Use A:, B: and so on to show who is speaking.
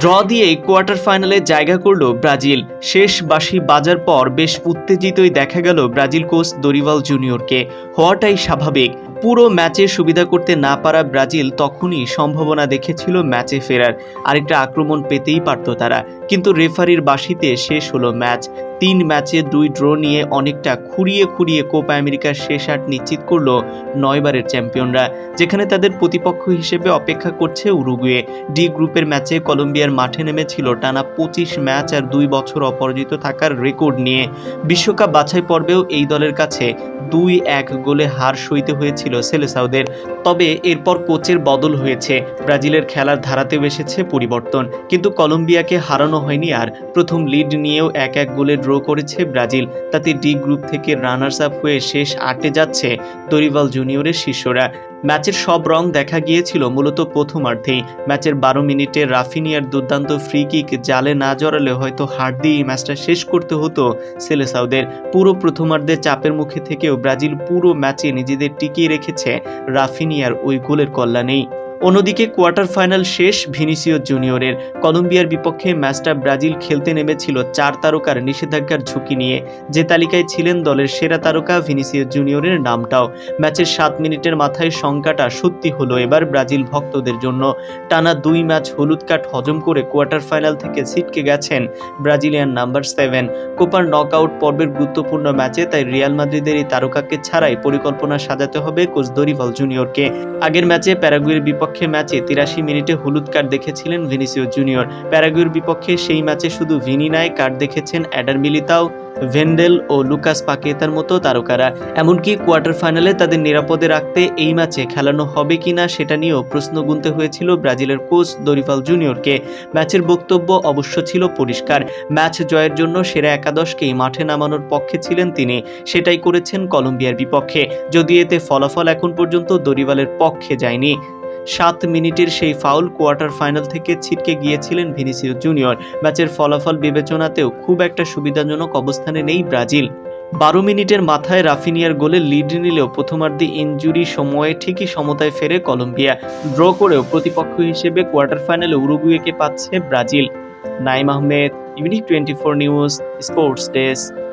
A: Draw দিয়ে quarter ফাইনালে জায়গা করল ব্রাজিল। শেষ বাসি বাজার পর বেশ উত্তেজিতই দেখা গেল ব্রাজিল কোচ দরিওয়াল জুনিয়রকে। হওয়াটাই স্বাভাবিক। পুরো ম্যাচে সুবিধা করতে না পারা ব্রাজিল তখনই সম্ভাবনা দেখেছিল ম্যাচে ফেরার। আরেকটা আক্রমণ পেতেই পারত তারা। কিন্তু রেফারির বাঁশিতে শেষ হলো ম্যাচ। তিন ম্যাচে দুই ড্র নিয়ে অনেকটা খুঁড়িয়ে খুঁড়িয়ে কোপা আমেরিকার শেষ আট নিশ্চিত করল নয়বারের চ্যাম্পিয়নরা, যেখানে তাদের প্রতিপক্ষ হিসেবে অপেক্ষা করছে উরুগুয়ে। ডি গ্রুপের ম্যাচে কলম্বিয়ার মাঠে নেমেছিল টানা পঁচিশ ম্যাচ আর দুই বছর অপরাজিত থাকার রেকর্ড নিয়ে। বিশ্বকাপ বাছাই পর্বেও এই দলের কাছে দুই এক গোলে হার সইতে হয়েছিল সেলেসাউদের। তবে এরপর কোচের বদল হয়েছে। ব্রাজিলের খেলার ধারাতেও এসেছে পরিবর্তন। কিন্তু কলম্বিয়াকে হারানো হয়নি আর প্রথম লিড নিয়েও এক এক গোলে ড্র করেছে ব্রাজিল। তাতে ডি গ্রুপ থেকে রানার্স আপ হয়ে শেষ আটে যাচ্ছে দরিভাল জুনিয়রের শিষ্যরা। ম্যাচের সব রং দেখা গিয়েছিল মূলত প্রথমার্ধেই। ম্যাচের বারো মিনিটে রাফিনিয়ার দুর্দান্ত ফ্রি কিক জালে না জড়ালে হয়তো হার দিয়ে ম্যাচটা শেষ করতে হতো সেলেসাউদের। পুরো প্রথমার্ধে চাপের মুখে থেকেও ব্রাজিল পুরো ম্যাচে নিজেদের টিকিয়ে রেখেছে রাফিনিয়ার ওই গোলের কল্যাণেই। অন্যদিকে কোয়ার্টার ফাইনাল শেষ ভিনিসিও জুনিয়রের কলম্বিয়ার বিপক্ষে ম্যাচটা ব্রাজিল খেলতে নেমেছিল চার তারকার নিষেধাজ্ঞার ঝুঁকি নিয়ে। যে তালিকায় ছিলেন দলের সেরা তারকা ভিনিসিও জুনিয়রের নামটাও। ম্যাচের সাত মিনিটের মাথায় সংখ্যাটা সত্যি হলো এবার ব্রাজিল ভক্তদের জন্য। টানা দুই ম্যাচ হলুদ কার্ড হজম করে কোয়ার্টার ফাইনাল থেকে ছিটকে গেছেন ব্রাজিলিয়ান নাম্বার সেভেন। কোপার নকআউট পর্বের গুরুত্বপূর্ণ ম্যাচে তাই রিয়াল মাদ্রিদের এই তারকাকে ছাড়াই পরিকল্পনা সাজাতে হবে কোচ দরিভাল জুনিয়রকে। আগের ম্যাচে প্যারাগুয়ের বিপক্ষে ম্যাচে তিরাশি মিনিটে হলুদ কার্ড দেখেছিলেন ভিনিসিও জুনিয়র। প্যারাগুয়ের বিপক্ষে সেই ম্যাচে শুধু ভিনি নয় কার্ড দেখেছেন অ্যাডার মিলিতাও, ভেন্ডেল ও লুকাস পাকেতার মতো তারকারা। এমনকি কোয়ার্টার ফাইনালে তাদের নিরাপদে রাখতে এই ম্যাচে খেলানো হবে কিনা সেটা নিয়েও প্রশ্ন গুনতে হয়েছিল ব্রাজিলের কোচ দরিফাল জুনিয়রকে। ম্যাচের বক্তব্য অবশ্য ছিল পরিষ্কার। ম্যাচ জয়ের জন্য সেরা একাদশকেই মাঠে নামানোর পক্ষে ছিলেন তিনি। সেটাই করেছেন কলম্বিয়ার বিপক্ষে। যদি এতে ফলাফল এখন পর্যন্ত দরিবালের পক্ষে যায়নি। সাত মিনিটের সেই ফাউল কোয়ার্টার ফাইনাল থেকে ছিটকে গিয়েছিলেন ভিনিসিও জুনিয়র। ম্যাচের ফলাফল বিবেচনাতেও খুব একটা সুবিধাজনক অবস্থানে নেই ব্রাজিল। বারো মিনিটের মাথায় রাফিনিয়ার গোলে লিড নিলেও প্রথমার্ধে ইনজুরি সময়ে ঠিকই সমতায় ফেরে কলম্বিয়া। ড্র করেও প্রতিপক্ষ হিসেবে কোয়ার্টার ফাইনালে উরুগুয়েকে পাচ্ছে Brazil. Naim Ahmed, Unique twenty four news, sports desk.